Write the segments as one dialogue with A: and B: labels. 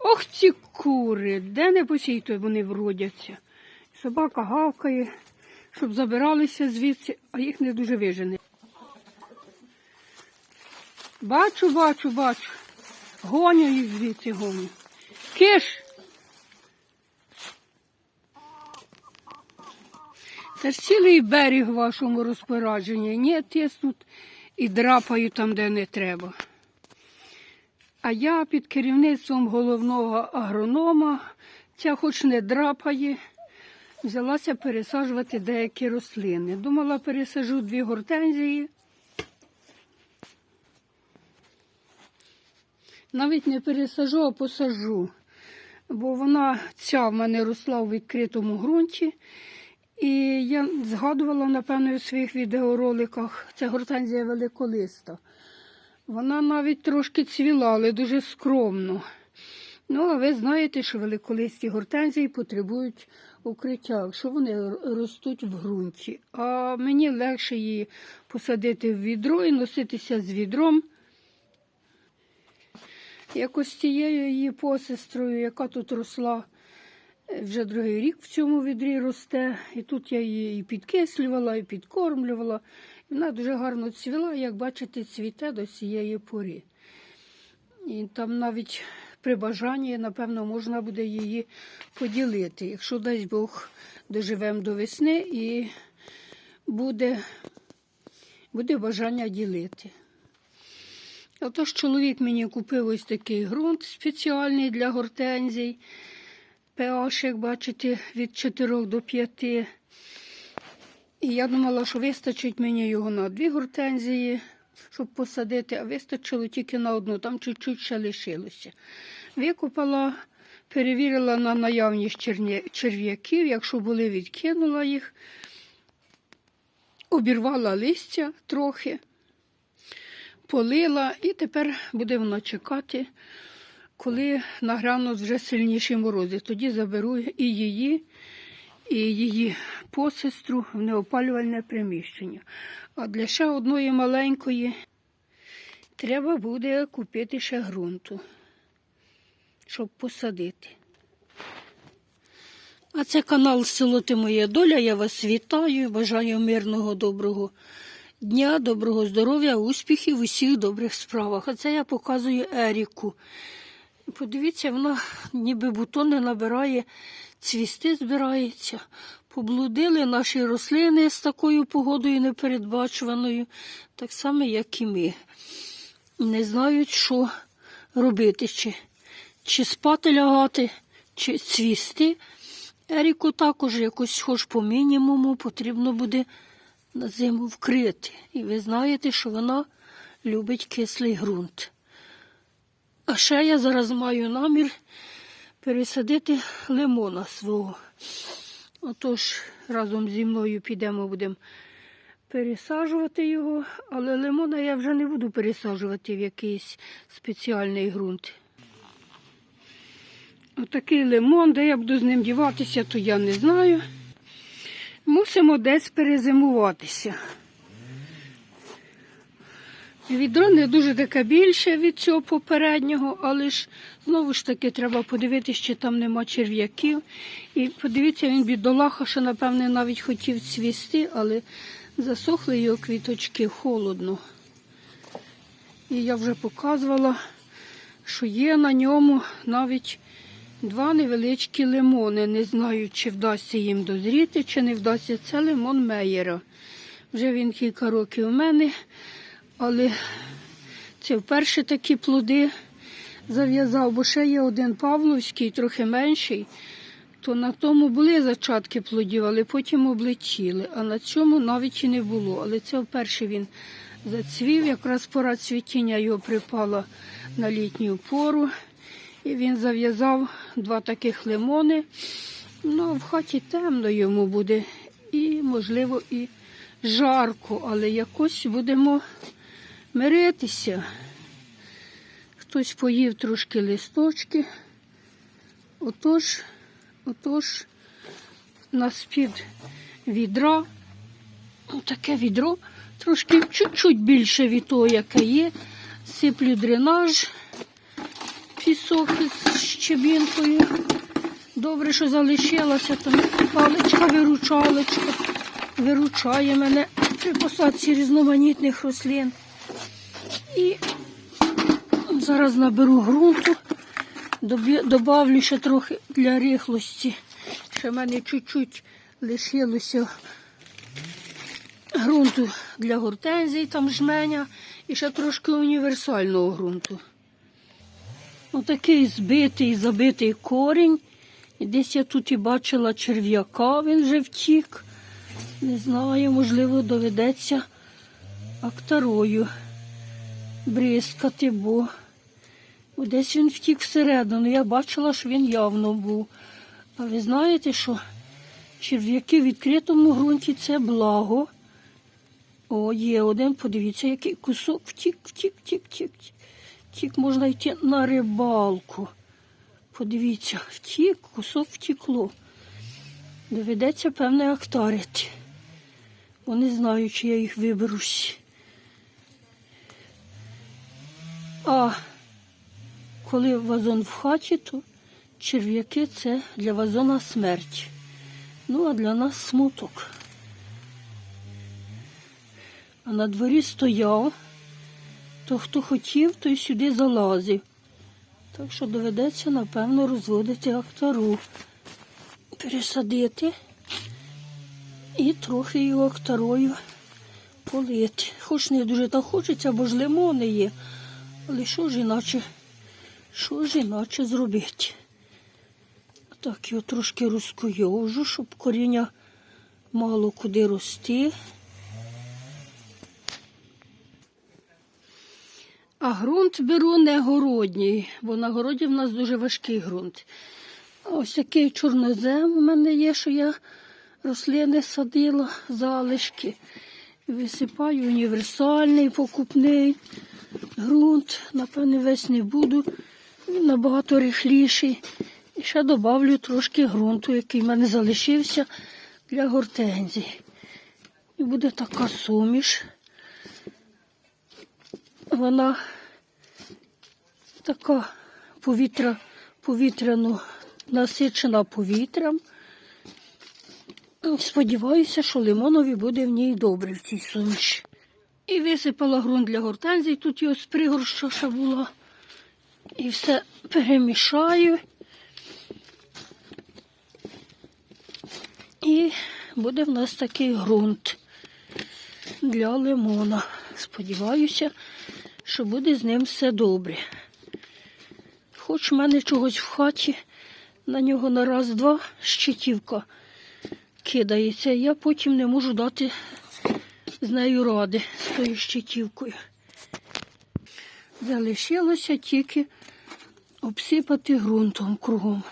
A: Ох ці кури, де не посій, то вони вродяться. Собака гавкає, щоб забиралися звідси, а їх не дуже вижене. Бачу, бачу, бачу. Гоню їх звідси гоню. Киш! Та ж цілий берег в вашому розпорядженні. Ні, тиснуть і драпають там, де не треба. А я під керівництвом головного агронома, ця хоч не драпає, взялася пересаджувати деякі рослини. Думала, пересажу дві гортензії. Навіть не пересажу, а посажу. Бо вона ця в мене росла у відкритому ґрунті. І я згадувала, напевно, у своїх відеороликах, це гортензія великолиста. Вона навіть трошки цвіла, але дуже скромно. Ну, а ви знаєте, що великолисті гортензії потребують укриття, якщо вони ростуть в ґрунті. А мені легше її посадити в відро і носитися з відром. Якось тією її посестрою, яка тут росла, е, вже другий рік в цьому відрі росте. І тут я її і підкислювала, і підкормлювала. Вона дуже гарно цвіла, як бачите, цвіте до цієї пори. І там навіть при бажанні, напевно, можна буде її поділити, якщо дасть Бог доживемо до весни і буде, буде бажання ділити. Отож чоловік мені купив ось такий ґрунт спеціальний для гортензій. pH, як бачите, від 4 до 5. І я думала, що вистачить мені його на дві гортензії, щоб посадити, а вистачило тільки на одну, там чуть-чуть ще лишилося. Викопала, перевірила на наявність черв'яків, якщо були, відкинула їх, обірвала листя трохи, полила, і тепер буде вона чекати, коли награнуть вже сильніші морози. Тоді заберу і її, і її посестру в неопалювальне приміщення. А для ще одної маленької треба буде купити ще ґрунту, щоб посадити. А це канал Село Ти Моя Доля. Я вас вітаю. Бажаю мирного, доброго дня, доброго здоров'я, успіхів у всіх добрих справах. А це я показую Еріку. Подивіться, вона ніби бутони набирає, цвісти збирається. Поблудили наші рослини з такою погодою непередбачуваною, так само, як і ми. Не знають, що робити, чи, чи спати лягати, чи цвісти. Еріку також якось хоч по мінімуму потрібно буде на зиму вкрити. І ви знаєте, що вона любить кислий ґрунт. А ще я зараз маю намір пересадити лимона свого. Отож, разом зі мною підемо, будемо пересаджувати його, але лимона я вже не буду пересаджувати в якийсь спеціальний ґрунт. Отакий лимон, де я буду з ним діватися, то я не знаю. Мусимо десь перезимуватися. Відро не дуже таке більше від цього попереднього, але ж знову ж таки треба подивитися, чи там нема черв'яків. І подивіться, він бідолаха, що, напевне, навіть хотів цвісти, але засохли його квіточки холодно. І я вже показувала, що є на ньому навіть два невеличкі лимони. Не знаю, чи вдасться їм дозріти, чи не вдасться. Це лимон Меєра. Вже він кілька років у мене, але це вперше такі плоди зав'язав, бо ще є один Павловський, трохи менший. То на тому були зачатки плодів, але потім облетіли. А на цьому навіть і не було. Але це вперше він зацвів, якраз пора цвітіння його припала на літню пору. І він зав'язав два таких лимони. Ну, в хаті темно йому буде. І, можливо, і жарко, але якось будемо миритися. Хтось поїв трошки листочки. Отож, отож, на з-під відра, таке відро, трошки чуть-чуть більше від того, яке є. Сиплю дренаж ці соки з щебінкою. Добре, що залишилася там паличка, виручалочка. Виручає мене при посадці різноманітних рослин. І зараз наберу ґрунту, добавлю ще трохи для рихлості. Ще в мене чуть-чуть лишилося ґрунту для гортензій, там жменя, і ще трошки універсального ґрунту. Отакий збитий, забитий корінь. І десь я тут і бачила черв'яка, він вже втік. Не знаю, можливо, доведеться актарою бризкати, бо десь він втік всередину. Я бачила, що він явно був. А ви знаєте, що черв'яки в відкритому ґрунті це благо. О, є один, подивіться, який кусок втік, втік, втік, втік. Втік можна йти на рибалку. Подивіться, втік, кусок втікло. Доведеться, певне, актарити. Бо не знаю, чи я їх виберусь. А коли вазон в хаті, то черв'яки це для вазона смерть. Ну, а для нас смуток. А на дворі стояв, то хто хотів, той сюди залазив. Так що доведеться, напевно, розводити актару, пересадити і трохи його актарою полити. Хоч не дуже так хочеться, бо ж лимони є. Але що ж іначе, що ж зробити? Так, його трошки розкойовжу, щоб коріння мало куди рости. А ґрунт беру не городній, бо на городі в нас дуже важкий ґрунт. Ось такий чорнозем у мене є, що я рослини садила, залишки. Висипаю універсальний, покупний ґрунт. Напевне, весь не буду. Він набагато рихліший. І ще додавлю трошки ґрунту, який в мене залишився для гортензій. І буде така суміш. Вона така повітря, повітряно насичена повітрям. Сподіваюся, що лимонові буде в ній добре в цій суміші. І висипала ґрунт для гортензій, тут з пригорща ще була. І все перемішаю. І буде в нас такий ґрунт для лимона. Сподіваюся, що буде з ним все добре. Хоч в мене чогось в хаті, на нього на раз-два щитівка кидається, я потім не можу дати з нею ради, з тою щитівкою. Залишилося тільки обсипати ґрунтом кругом.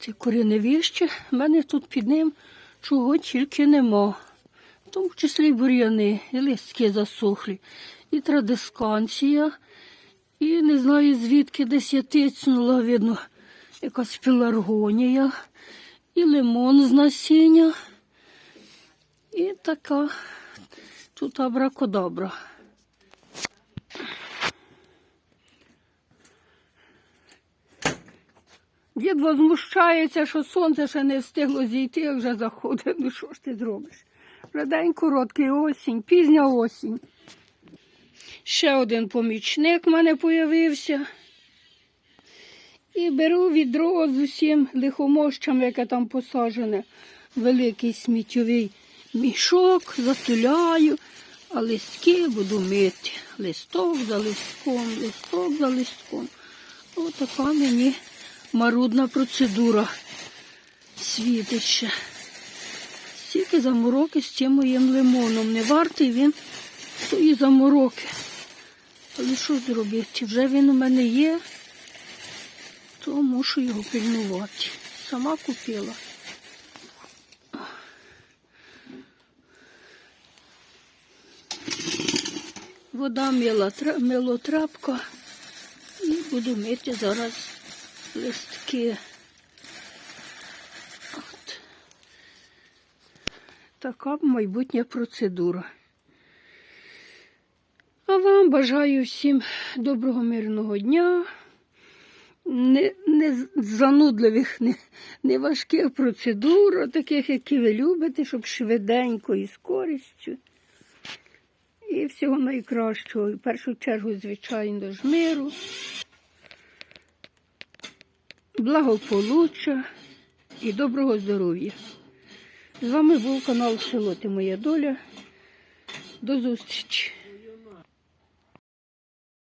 A: Це коріневище, в мене тут під ним чого тільки нема. В тому числі бур'яни, і листки засохлі, і традисканція, і не знаю звідки десь я тицнула, видно, якась пеларгонія, і лимон з насіння, і така тут абракадабра. Дід возмущається, що сонце ще не встигло зійти, як вже заходить. Ну що ж ти зробиш? Вже день короткий осінь, пізня осінь. Ще один помічник в мене появився. І беру відро з усім лихомощам, яке там посаджене. Великий сміттєвий мішок, затуляю, а листки буду мити. Листок за листком, листок за листком. Ось така мені марудна процедура світить ще. Стільки замороки з цим моїм лимоном. Не вартий він тої замороки. Але що зробити? Вже він у мене є, то мушу його пильнувати. Сама купила. Вода мила, милотрапка. І буду мити зараз листки. От. Така майбутня процедура. А вам бажаю всім доброго мирного дня, не, не занудливих, не, не важких процедур, таких, які ви любите, щоб швиденько і з користю. І всього найкращого. В першу чергу, звичайно ж, миру, благополуччя і доброго здоров'я. З вами був канал Село Моя Доля. До зустрічі!